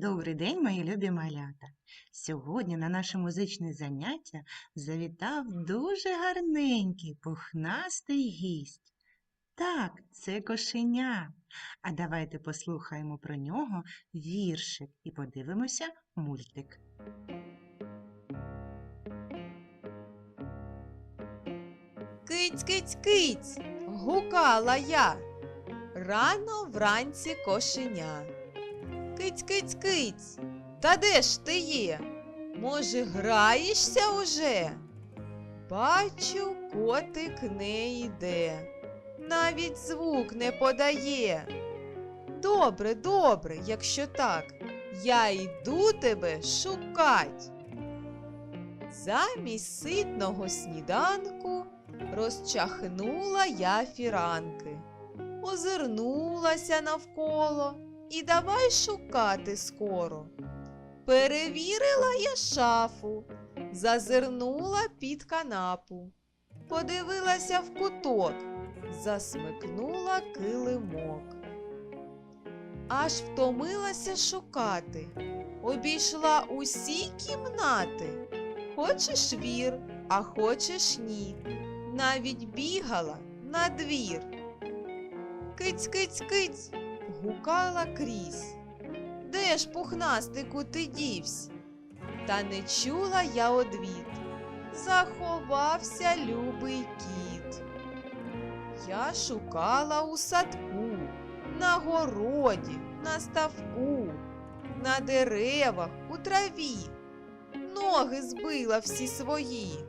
Добрий день, мої любі малята! Сьогодні на наше музичне заняття завітав дуже гарненький пухнастий гість. Так, це кошеня. А давайте послухаємо про нього віршик і подивимося мультик. Киць, киць, киць, гукала я. Рано вранці кошеня. Киць, киць, киць, та де ж ти є? Може, граєшся уже? Бачу, котик не йде, навіть звук не подає. Добре, добре, якщо так, я йду тебе шукать. Замість ситного сніданку розчахнула я фіранки, озирнулася навколо і давай шукати скоро. Перевірила я шафу, зазирнула під канапу, подивилася в куток, засмикнула килимок. Аж втомилася шукати, обійшла усі кімнати. Хочеш вір, а хочеш ні. Навіть бігала на двір. Киць, киць, киць, гукала крізь. Де ж, пухнастику, ти дівсь? Та не чула я одвіт. Заховався любий кіт. Я шукала у садку, на городі, на ставку, на деревах, у траві ноги збила всі свої.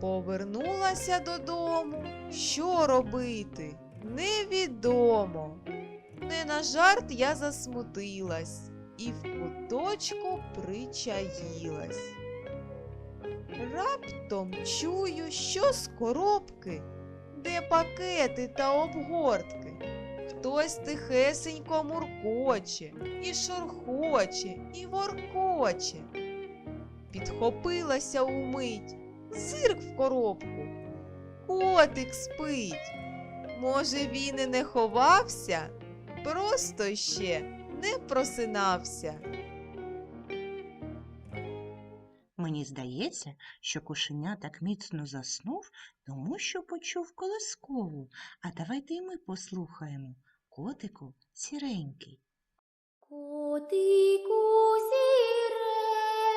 Повернулася додому. Що робити? Невідомо. Не на жарт я засмутилась і в куточку причаїлась. Раптом чую, що з коробки, де пакети та обгортки. Хтось тихесенько муркоче, і шурхоче, і воркоче. Підхопилася умить, цирк в коробку. Котик спить. Може, він і не ховався, просто ще не просинався. Мені здається, що кошеня так міцно заснув, тому що почув колискову. А давайте і ми послухаємо. Котику сіренький. Котику сіренький,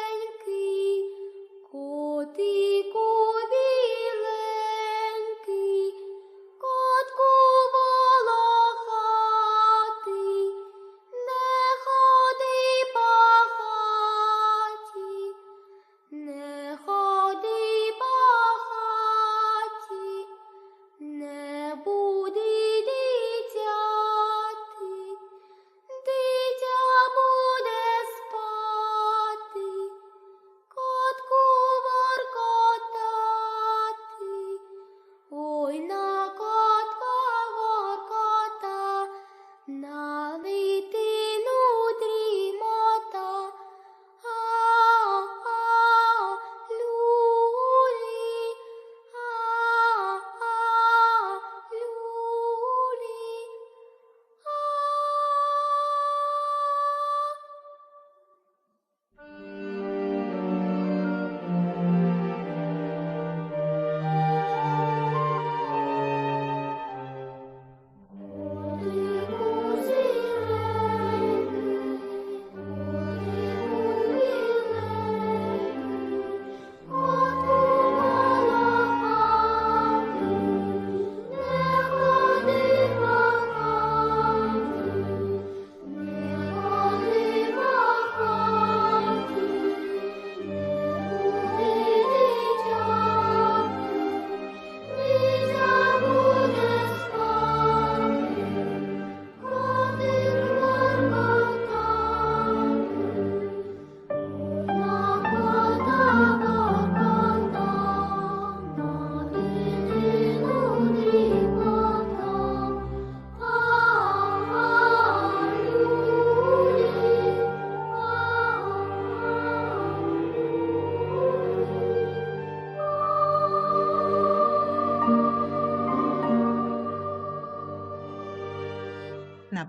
котику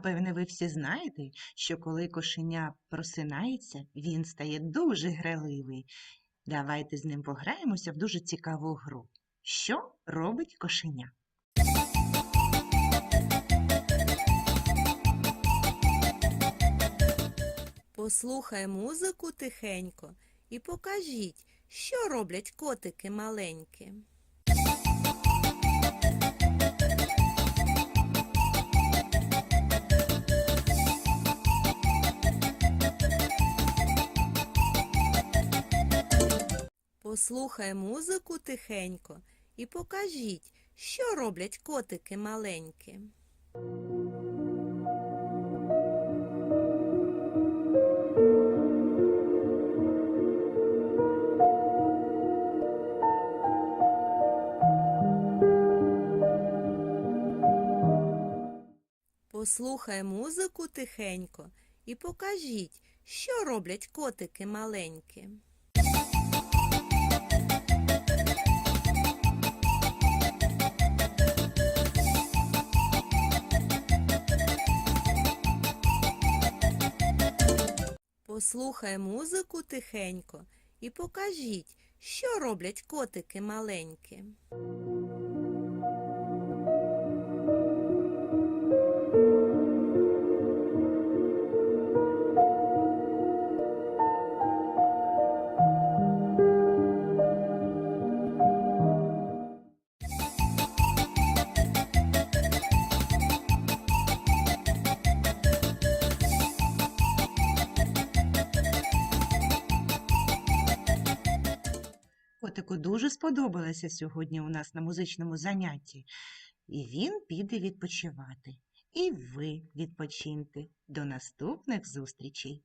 Напевне, ви всі знаєте, що коли кошеня просинається, він стає дуже граливий. Давайте з ним пограємося в дуже цікаву гру. Що робить кошеня? Послухай музику тихенько і покажіть, що роблять котики маленькі. Послухай музику тихенько і покажіть, що роблять котики маленькі. Послухай музику тихенько і покажіть, що роблять котики маленькі. Послухай музику тихенько і покажіть, що роблять котики маленькі. Котику дуже сподобалося сьогодні у нас на музичному занятті, і він піде відпочивати. І ви відпочиньте. До наступних зустрічей!